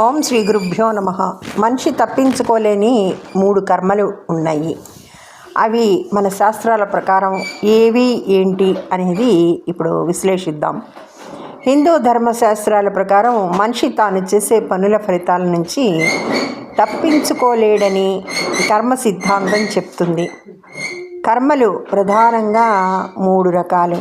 ఓం శ్రీ గురుభ్యో నమ. మనిషి తప్పించుకోలేని మూడు కర్మలు ఉన్నాయి. అవి మన శాస్త్రాల ప్రకారం ఏవి ఏంటి అనేది ఇప్పుడు విశ్లేషిద్దాం. హిందూ ధర్మశాస్త్రాల ప్రకారం మనిషి తాను చేసే పనుల ఫలితాల నుంచి తప్పించుకోలేడని కర్మ సిద్ధాంతం చెప్తుంది. కర్మలు ప్రధానంగా మూడు రకాలు.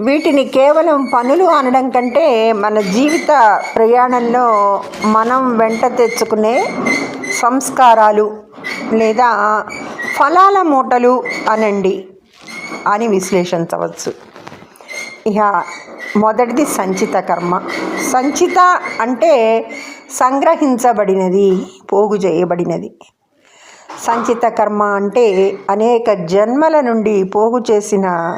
వీటిని కేవలం పనులు అనడం కంటే మన జీవిత ప్రయాణంలో మనం వెంట తెచ్చుకునే సంస్కారాలు లేదా ఫలాల మూటలు అనండి అని విశ్లేషించవచ్చు. ఇక మొదటిది సంచిత కర్మ. సంచిత అంటే సంగ్రహించబడినది పోగు చేయబడినది. సంచిత కర్మ అంటే అనేక జన్మల నుండి పోగు చేసిన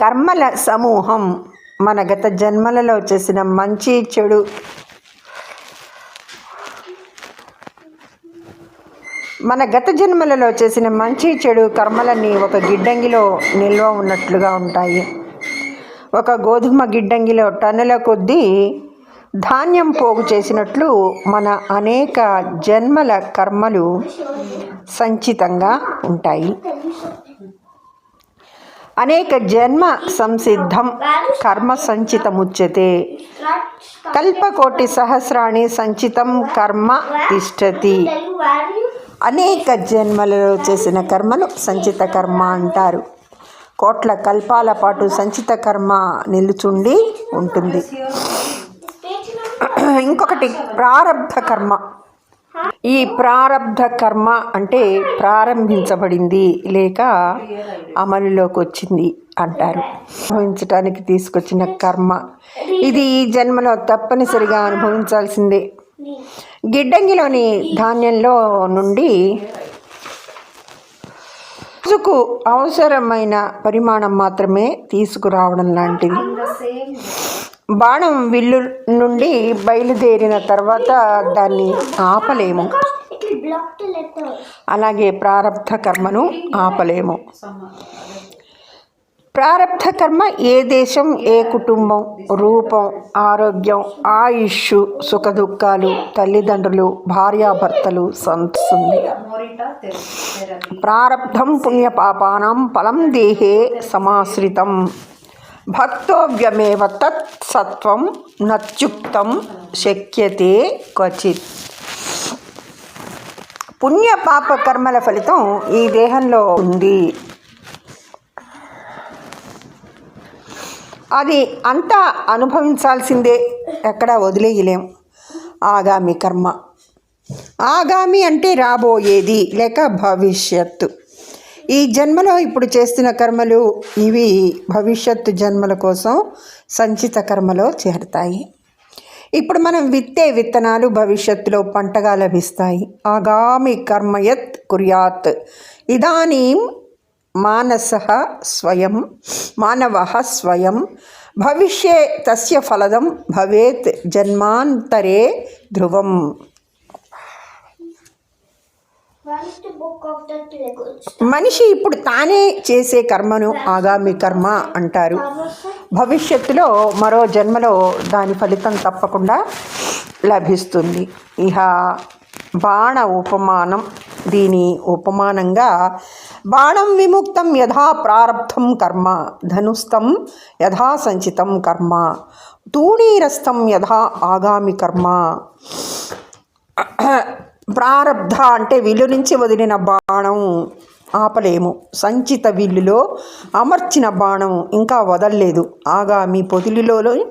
కర్మల సమూహం మన గత జన్మలలో చేసిన మంచి చెడు. మన గత జన్మలలో చేసిన మంచి చెడు కర్మలన్నీ ఒక గిడ్డంగిలో నిల్వ ఉన్నట్లుగా ఉంటాయి. ఒక గోధుమ గిడ్డంగిలో టన్నుల కొద్దీ ధాన్యం పోగు చేసినట్లు మన అనేక జన్మల కర్మలు సంచితంగా ఉంటాయి. అనేక జన్మ సంసిద్ధం కర్మ సంచితముచ్యతే. కల్పకోటి సహస్రాణి సంచితం కర్మ తిష్టతి. అనేక జన్మలలో చేసిన కర్మను సంచిత కర్మ అంటారు. కోట్ల కల్పాల పాటు సంచిత కర్మ నిలుచుండి ఉంటుంది. ఇంకొకటి ప్రారంభ కర్మ. ఈ ప్రారబ్ధ కర్మ అంటే ప్రారంభించబడింది లేక అమలులోకి వచ్చింది అంటారు. అనుభవించడానికి తీసుకొచ్చిన కర్మ. ఇది ఈ జన్మలో తప్పనిసరిగా అనుభవించాల్సిందే. గిడ్డంగిలోని ధాన్యంలో నుండి రోజుకు అవసరమైన పరిమాణం మాత్రమే తీసుకురావడం లాంటిది. బాణం విల్లు నుండి బయలుదేరిన తర్వాత దాన్ని ఆపలేము. అలాగే ప్రారంధ కర్మను ఆపలేము. ప్రారంధ కర్మ ఏ దేశం ఏ కుటుంబం రూపం ఆరోగ్యం ఆయుష్ సుఖదుఖాలు తల్లిదండ్రులు భార్యాభర్తలు సంతుంది ప్రారబ్ధం పుణ్యపాపానం ఫలం దేహే సమాశ్రితం. భక్తవ్యమేవ తత్ సత్వం నత్యుక్తం శక్యతే క్వచిత్ పుణ్య పాప కర్మల ఫలితం ఈ దేహంలో ఉంది। అది అంతా అనుభవించాల్సిందే ఎక్కడ వదిలేయలేం। ఆగామి కర్మ। ఆగామి అంటే రాబోయేది లేక భవిష్యత్తు। ఈ జన్మలో ఇప్పుడు చేస్తున్న కర్మలు ఇవి భవిష్యత్తు జన్మల కోసం సంచిత కర్మలో చేరుతాయి. ఇప్పుడు మనం విత్తే విత్తనాలు భవిష్యత్తులో పంటగా లభిస్తాయి. ఆగామి కర్మయత్ కుర్యాత్. ఇదానీం మానస స్వయం మానవ స్వయం. భవిష్యే తస్య ఫలదం భవేత్ జన్మాంతరే ధ్రువం. మనిషి ఇప్పుడు తానే చేసే కర్మను ఆగామి కర్మ అంటారు. భవిష్యత్తులో మరో జన్మలో దాని ఫలితం తప్పకుండా లభిస్తుంది. ఇహ బాణ ఉపమానం. దీని ఉపమానంగా బాణం విముక్తం యథా ప్రారబ్ధం కర్మ ధనుస్థం యథా సంచితం కర్మ తూణీరస్థం యథా ఆగామి కర్మ. ప్రారబ్ధ అంటే విల్లు నుంచి వదిలిన బాణం ఆపలేము. సంచిత విల్లులో అమర్చిన బాణం ఇంకా వదలలేదు. ఆగామి పొదిలిలో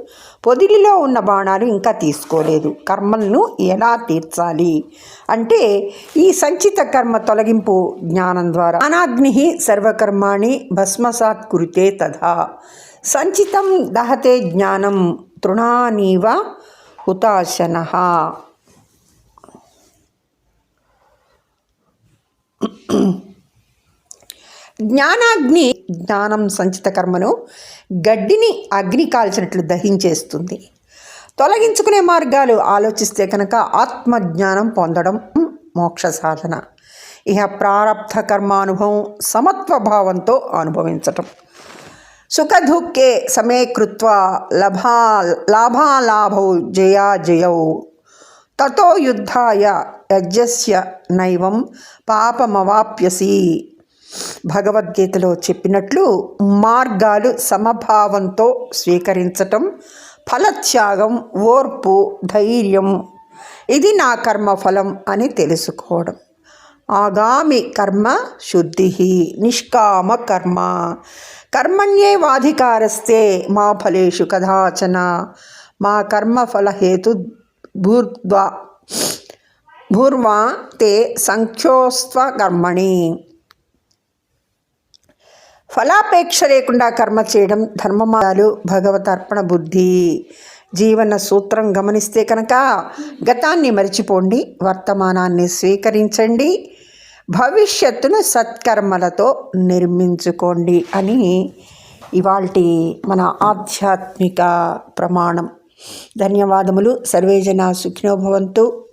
పొదిలిలో ఉన్న బాణాలు ఇంకా తీసుకోలేదు. కర్మలను ఎలా తీర్చాలి? అంటే ఈ సంచిత కర్మ తొలగింపు జ్ఞానం ద్వారా. అనాగ్ని సర్వకర్మాణి భస్మసాత్ కురితే తథా. సంచితం దహతే జ్ఞానం తృణానీవ హుతాశన. జ్ఞానాగ్ని జ్ఞానం సంచిత కర్మను గడ్డిని అగ్ని కాల్చినట్లు దహించేస్తుంది. తొలగించుకునే మార్గాలు ఆలోచిస్తే కనుక ఆత్మజ్ఞానం పొందడం మోక్ష సాధన. ఇహ ప్రారబ్ధ కర్మానుభవం సమత్వ భావంతో అనుభవించటం. సుఖదుఃఖే సమే కృత్వా లభా లాభాలాభౌ జయాజయౌ తతో యుద్ధాయ యజ్ఞస్య నైవం పాపమవాప్యసి. భగవద్గీతలో చెప్పినట్లు మార్గాలు సమభావంతో స్వీకరించటం ఫలత్యాగం ఓర్పు ధైర్యం. ఇది నా కర్మఫలం అని తెలుసుకోవడం. ఆగామి కర్మ శుద్ధి నిష్కామ కర్మ. కర్మణ్యేవాధికారస్తే మా ఫలేషు కదాచన. మా కర్మఫలహేతు భూర్వా భూర్వా తే సంఖ్యోస్త్వ కర్మణి ఫలాపేక్ష లేకుండా కర్మ చేయడం ధర్మమాలు భగవత్ అర్పణ బుద్ధి జీవన సూత్రం గమనిస్తే కనుక గతాన్ని మరిచిపోండి వర్తమానాన్ని స్వీకరించండి భవిష్యత్తును సత్కర్మలతో నిర్మించుకోండి అని ఇవాల్టి మన ఆధ్యాత్మిక ప్రమాణం. ధన్యవాదములు. సర్వేజన సుఖినోభవంతు